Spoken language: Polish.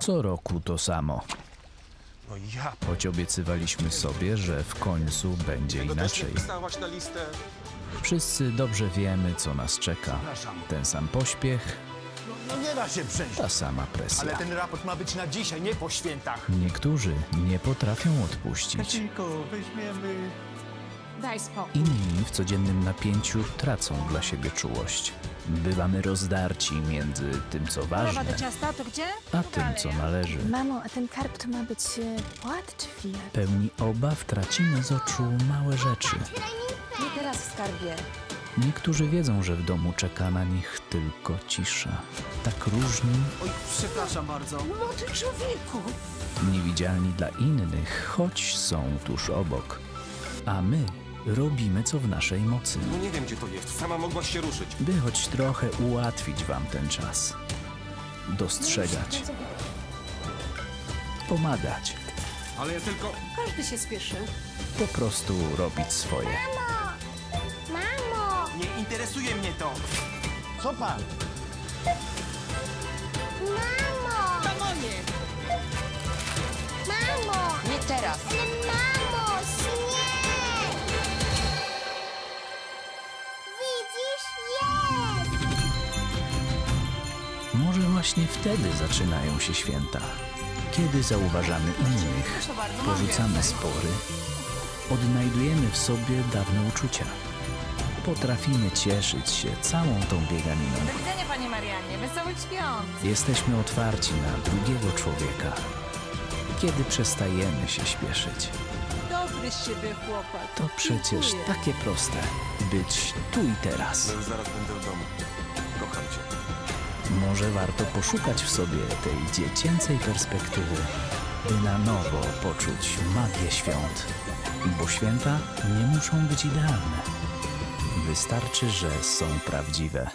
Co roku to samo. No ja... Choć obiecywaliśmy sobie, że w końcu będzie inaczej. Wszyscy dobrze wiemy, co nas czeka. Ten sam pośpiech, No nie da się przejść. ta sama presja. Ale ten raport ma być na dzisiaj, nie po świętach. Niektórzy nie potrafią odpuścić. Weźmiemy. Daj spokój. Inni w codziennym napięciu tracą dla siebie czułość. Bywamy rozdarci między tym, co ważne, do ciasta, to gdzie? a tym, co należy. Mamo, a ten karp to ma być e, płat czy filet? Pełni obaw tracimy z oczu małe rzeczy. Nie teraz, skarbie. Niektórzy wiedzą, że w domu czeka na nich tylko cisza. Tak różni, Oj, przepraszam bardzo. niewidzialni dla innych, choć są tuż obok. A my robimy co w naszej mocy, No nie wiem, gdzie to jest. Sama mogłaś się ruszyć. by choć trochę ułatwić wam ten czas. Dostrzegać, pomagać, Ale ja tylko... Każdy się spieszy. po prostu robić swoje. Mamo! Nie interesuje mnie to. Co pan? Może właśnie wtedy zaczynają się święta. Kiedy zauważamy innych, porzucamy spory, odnajdujemy w sobie dawne uczucia. Potrafimy cieszyć się całą tą bieganiną. Do widzenia, panie Marianie. Wesołych świąt. Jesteśmy otwarci na drugiego człowieka. Kiedy przestajemy się śpieszyć, Dobry z siebie chłopak. to przecież Dziękuję. takie proste być tu i teraz. Już zaraz będę w domu. Kocham cię. Może warto poszukać w sobie tej dziecięcej perspektywy, by na nowo poczuć magię świąt. Bo święta nie muszą być idealne. Wystarczy, że są prawdziwe.